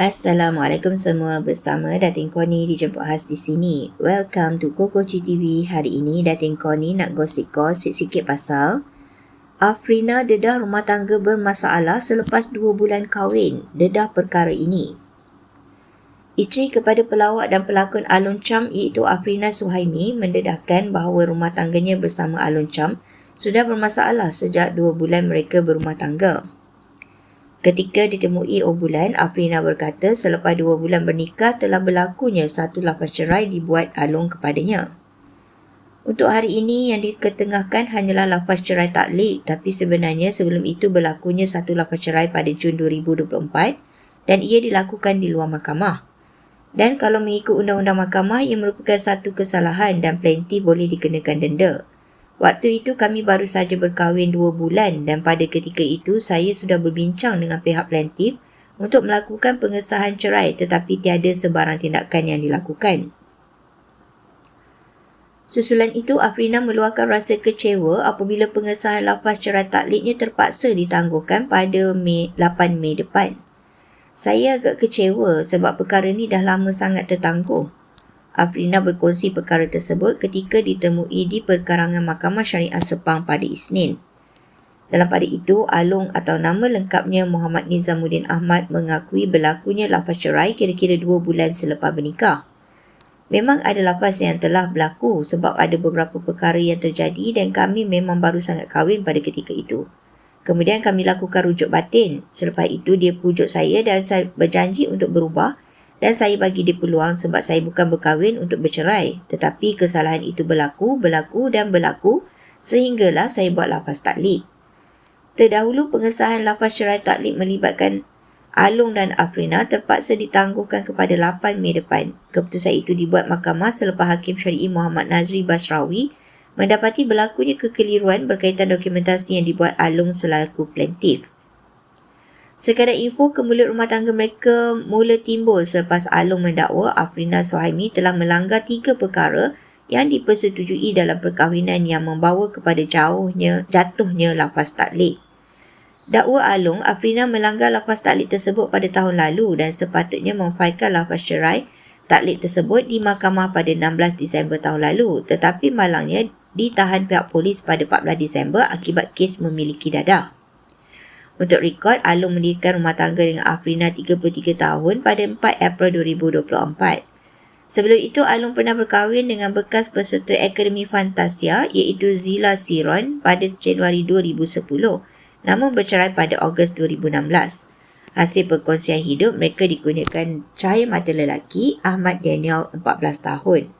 Assalamualaikum semua bersama Datin Koni dijemput khas di sini. Welcome to Koko TV. Hari ini Datin Koni nak gosip-gosip sikit pasal Afrina dedah rumah tangga bermasalah selepas dua bulan kahwin. Dedah perkara ini. Isteri kepada pelawak dan pelakon Alun Cham iaitu Afrina Suhaimi mendedahkan bahawa rumah tangganya bersama Alun Cham sudah bermasalah sejak dua bulan mereka berumah tangga. Ketika ditemui Obulan, Afrina berkata selepas dua bulan bernikah telah berlakunya satu lapas cerai dibuat Alung kepadanya. Untuk hari ini yang diketengahkan hanyalah lapas cerai taklik tapi sebenarnya sebelum itu berlakunya satu lapas cerai pada Jun 2024 dan ia dilakukan di luar mahkamah. Dan kalau mengikut undang-undang mahkamah ia merupakan satu kesalahan dan plenty boleh dikenakan denda. Waktu itu kami baru saja berkahwin dua bulan dan pada ketika itu saya sudah berbincang dengan pihak plaintiff untuk melakukan pengesahan cerai tetapi tiada sebarang tindakan yang dilakukan. Susulan itu, Afrina meluahkan rasa kecewa apabila pengesahan lafaz cerai takliknya terpaksa ditangguhkan pada Mei, 8 Mei depan. Saya agak kecewa sebab perkara ini dah lama sangat tertangguh. Afrina berkongsi perkara tersebut ketika ditemui di perkarangan Mahkamah Syariah Sepang pada Isnin. Dalam pada itu, Alung atau nama lengkapnya Muhammad Nizamuddin Ahmad mengakui berlakunya lafaz cerai kira-kira dua bulan selepas bernikah. Memang ada lafaz yang telah berlaku sebab ada beberapa perkara yang terjadi dan kami memang baru sangat kahwin pada ketika itu. Kemudian kami lakukan rujuk batin. Selepas itu dia pujuk saya dan saya berjanji untuk berubah dan saya bagi dia peluang sebab saya bukan berkahwin untuk bercerai. Tetapi kesalahan itu berlaku, berlaku dan berlaku sehinggalah saya buat lafaz taklid. Terdahulu pengesahan lafaz cerai taklid melibatkan Alung dan Afrina terpaksa ditangguhkan kepada 8 Mei depan. Keputusan itu dibuat mahkamah selepas Hakim Syari'i Muhammad Nazri Basrawi mendapati berlakunya kekeliruan berkaitan dokumentasi yang dibuat Alung selaku plaintiff. Sekadar info, kemulut rumah tangga mereka mula timbul selepas Alung mendakwa Afrina Sohaimi telah melanggar tiga perkara yang dipersetujui dalam perkahwinan yang membawa kepada jauhnya jatuhnya lafaz taklik. Dakwa Alung, Afrina melanggar lafaz taklik tersebut pada tahun lalu dan sepatutnya memfailkan lafaz cerai taklik tersebut di mahkamah pada 16 Disember tahun lalu tetapi malangnya ditahan pihak polis pada 14 Disember akibat kes memiliki dadah. Untuk rekod, Alung mendirikan rumah tangga dengan Afrina 33 tahun pada 4 April 2024. Sebelum itu, Alung pernah berkahwin dengan bekas peserta Akademi Fantasia iaitu Zila Siron pada Januari 2010 namun bercerai pada Ogos 2016. Hasil perkongsian hidup mereka dikurniakan cahaya mata lelaki Ahmad Daniel 14 tahun.